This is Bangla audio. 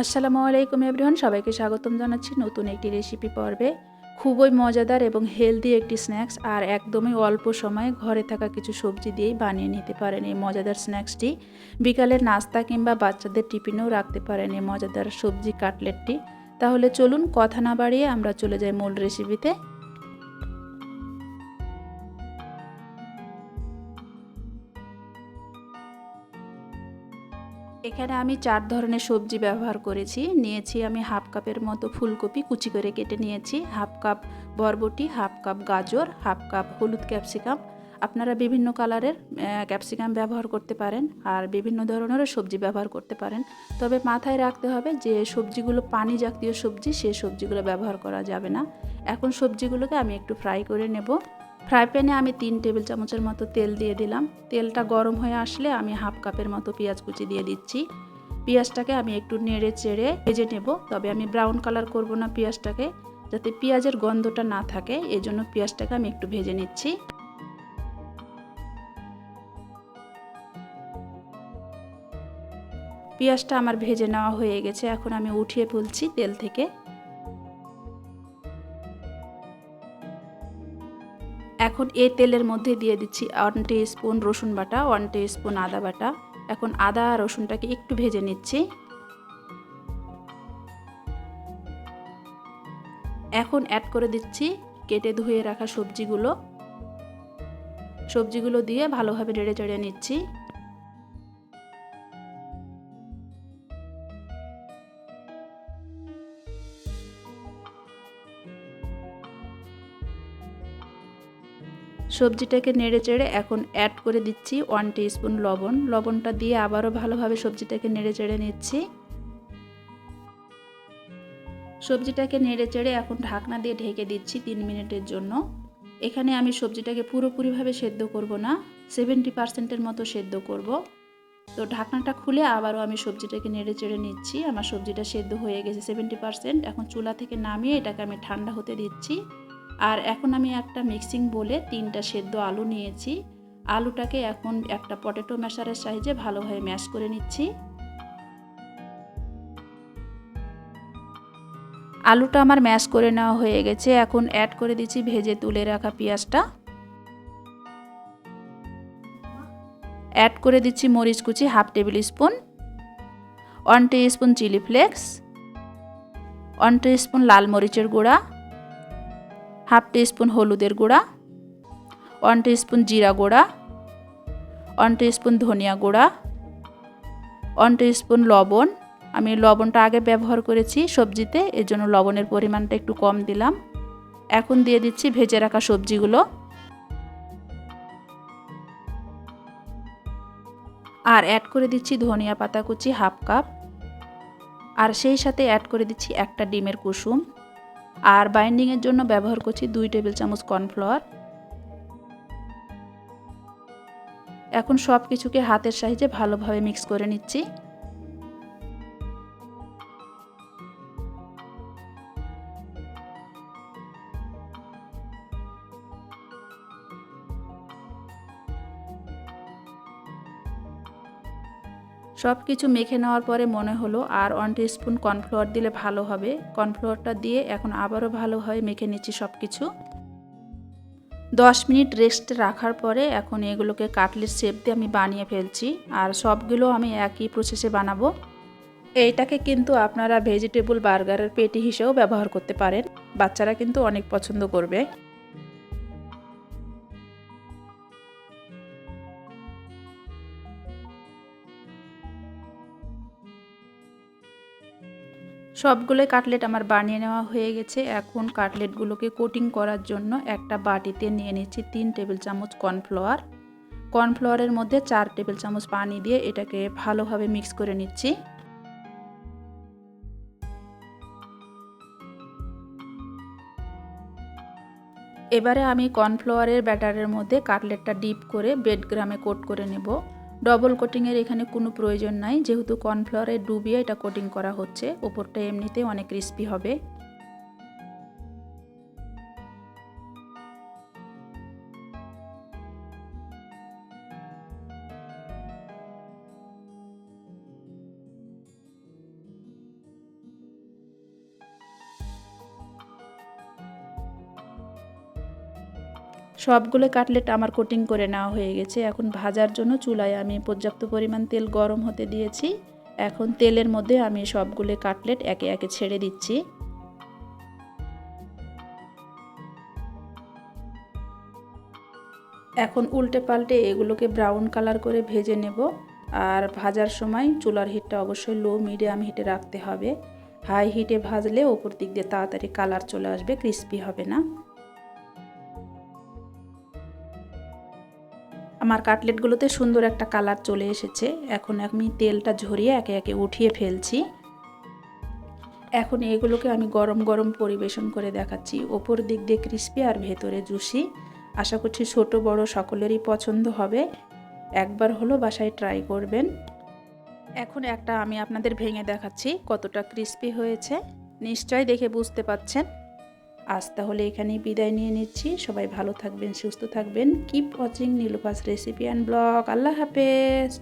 আসসালামু আলাইকুম এভরিওয়ান সবাইকে স্বাগতম জানাচ্ছি নতুন একটি রেসিপি পর্বে। খুবই মজাদার এবং হেলদি একটি স্ন্যাক্স আর একদমই অল্প সময়ে ঘরে থাকা কিছু সবজি দিয়েই বানিয়ে নিতে পারেন এই মজাদার স্ন্যাক্সটি বিকালের নাস্তা কিংবা বাচ্চাদের টিফিনেও রাখতে পারেন এই মজাদার সবজি কাটলেটটি তাহলে চলুন কথা না বাড়িয়ে আমরা চলে যাই মূল রেসিপিতে এখানে আমি চার ধরনের সবজি ব্যবহার করেছি। নিয়েছি আমি হাফ কাপের মতো ফুলকপি কুচি করে কেটে নিয়েছি। হাফ কাপ বরবটি, হাফ কাপ গাজর, হাফ কাপ হলুদ ক্যাপসিকাম। আপনারা বিভিন্ন কালারের ক্যাপসিকাম ব্যবহার করতে পারেন আর বিভিন্ন ধরনেরও সবজি ব্যবহার করতে পারেন। তবে মাথায় রাখতে হবে যে সবজিগুলো পানি জাতীয় সবজি সেই সবজিগুলো ব্যবহার করা যাবে না। এখন সবজিগুলোকে আমি একটু ফ্রাই করে নেব। ফ্রাই প্যানে আমি তিন টেবিল চামচের মতো তেল দিয়ে দিলাম। তেলটা গরম হয়ে আসলে আমি হাফ কাপের মতো পেঁয়াজ কুচি দিয়ে দিচ্ছি। পেঁয়াজটাকে আমি একটু নেড়ে চেড়ে ভেজে নেব। তবে আমি ব্রাউন কালার করব না পেঁয়াজটাকে, যাতে পেঁয়াজের গন্ধটা না থাকে এই জন্য পেঁয়াজটাকে আমি একটু ভেজে নিচ্ছি। পেঁয়াজটা আমার ভেজে নেওয়া হয়ে গেছে। এখন আমি উঠিয়ে ফেলছি তেল থেকে। এখন এই তেলের মধ্যে দিয়ে দিচ্ছি ওয়ান স্পুন রসুন বাটা ওয়ান স্পুন আদা বাটা। এখন আদা রসুনটাকে একটু ভেজে নিচ্ছি। এখন অ্যাড করে দিচ্ছি কেটে ধুয়ে রাখা সবজিগুলো। সবজিগুলো দিয়ে ভালোভাবে নেড়ে চেড়ে নিচ্ছি। সবজিটাকে নেড়ে চেড়ে এখন অ্যাড করে দিচ্ছি ওয়ান স্পুন লবণ। লবণটা দিয়ে আবারও ভালোভাবে সবজিটাকে নেড়ে চেড়ে নিচ্ছি। সবজিটাকে নেড়ে চেড়ে এখন ঢাকনা দিয়ে ঢেকে দিচ্ছি তিন মিনিটের জন্য। এখানে আমি সবজিটাকে পুরোপুরিভাবে সেদ্ধ করব না সেভেন্টি পার্সেন্টের মতো সেদ্ধ করব। তো ঢাকনাটা খুলে আবারও আমি সবজিটাকে নেড়ে চেড়ে নিচ্ছি। আমার সবজিটা সেদ্ধ হয়ে গেছে সেভেন্টি পার্সেন্ট এখন চুলা থেকে নামিয়ে এটাকে আমি ঠান্ডা হতে দিচ্ছি। আর এখন আমি একটা মিক্সিং বলে তিনটা সেদ্ধ আলু নিয়েছি। আলুটাকে এখন একটা পটেটো ম্যাশারের সাহায্যে ভালোভাবে ম্যাশ করে নিচ্ছি। আলুটা আমার ম্যাশ করে নেওয়া হয়ে গেছে। এখন অ্যাড করে দিচ্ছি ভেজে তুলে রাখা পেঁয়াজটা। অ্যাড করে দিচ্ছি মরিচ কুচি half tablespoon one spoon chilli flakes one spoon লাল মরিচের গুঁড়া হাফ স্পুন হলুদের গুঁড়া, ওয়ান স্পুন জিরা গুঁড়া, ওয়ান স্পুন ধনিয়া গুঁড়া, ওয়ান স্পুন লবণ। আমি লবণটা আগে ব্যবহার করেছি সবজিতে এর জন্য লবণের পরিমাণটা একটু কম দিলাম। এখন দিয়ে দিচ্ছি ভেজে রাখা সবজিগুলো। আর অ্যাড করে দিচ্ছি ধনিয়া পাতা কুচি হাফ কাপ। আর সেই সাথে অ্যাড করে দিচ্ছি একটা ডিমের কুসুম। আর বাইন্ডিংয়ের জন্য ব্যবহার করছি দুই টেবিল চামচ কর্নফ্লাওয়ার। এখন সব কিছুকে হাতের সাহায্যে ভালোভাবে মিক্স করে নিচ্ছি। সব কিছু মেখে নেওয়ার পরে মনে হলো, আর ওয়ান স্পুন কর্নফ্লাওয়ার দিলে ভালো হবে। কর্নফ্লাওয়ারটা দিয়ে এখন আবারও ভালোভাবে মেখে নিচ্ছি সব কিছু দশ মিনিট রেস্ট রাখার পরে এখন এগুলোকে কাটলেট শেপ দিয়ে আমি বানিয়ে ফেলছি, আর সবগুলো আমি একই প্রসেসে বানাবো। এইটাকে কিন্তু আপনারা ভেজিটেবল বার্গারের পেটি হিসেবেও ব্যবহার করতে পারেন। বাচ্চারা কিন্তু অনেক পছন্দ করবে। সবগুলো কাটলেট আমার বানিয়ে নেওয়া হয়ে গেছে। এখন কাটলেটগুলোকে কোটিং করার জন্য একটা বাটিতে নিয়ে নিচ্ছি তিন টেবিল চামচ কর্নফ্লাওয়ার। কর্নফ্লাওয়ারের মধ্যে চার টেবিল চামচ পানি দিয়ে এটাকে ভালোভাবে মিক্স করে নিচ্ছি। এবারে আমি কর্নফ্লাওয়ারের ব্যাটারের মধ্যে কাটলেটটা ডিপ করে বেড গ্রামে কোট করে নেব। ডবল কোটিংয়ের এখানে কোনো প্রয়োজন নাই, যেহেতু কর্নফ্লাওয়ারে ডুবিয়ে এটা কোটিং করা হচ্ছে, ওপরটা এমনিতে অনেক ক্রিস্পি হবে। সবগুলো কাটলেট আমার কোটিং করে নেওয়া হয়ে গেছে। এখন ভাজার জন্য চুলায় আমি পর্যাপ্ত পরিমাণ তেল গরম হতে দিয়েছি। এখন তেলের মধ্যে আমি সবগুলো কাটলেট একে একে ছেড়ে দিচ্ছি। এখন উল্টে পাল্টে এগুলোকে ব্রাউন কালার করে ভেজে নেব। আর ভাজার সময় চুলার হিটটা অবশ্যই লো মিডিয়াম হিটে রাখতে হবে। হাই হিটে ভাজলে ওপর দিক দিয়ে তাড়াতাড়ি কালার চলে আসবে ক্রিস্পি হবে না। আমার কাটলেটগুলোতে সুন্দর একটা কালার চলে এসেছে। এখন আমি তেলটা ঝরিয়ে একে একে উঠিয়ে ফেলছি। এখন এগুলোকে আমি গরম গরম পরিবেশন করে দেখাচ্ছি। ওপর দিক দিয়ে ক্রিস্পি আর ভেতরে জুসি আশা করছি ছোট বড় সকলেরই পছন্দ হবে। একবার হলো বাসায় ট্রাই করবেন। এখন একটা আমি আপনাদের ভেঙে দেখাচ্ছি কতটা ক্রিস্পি হয়েছে। নিশ্চয় দেখে বুঝতে পাচ্ছেন। আজ তাহলে এখানেই বিদায় নিয়ে নিচ্ছি। সবাই ভালো থাকবেন, সুস্থ থাকবেন। Keep watching নীলফাস recipe and blog আল্লাহ হাফেজ।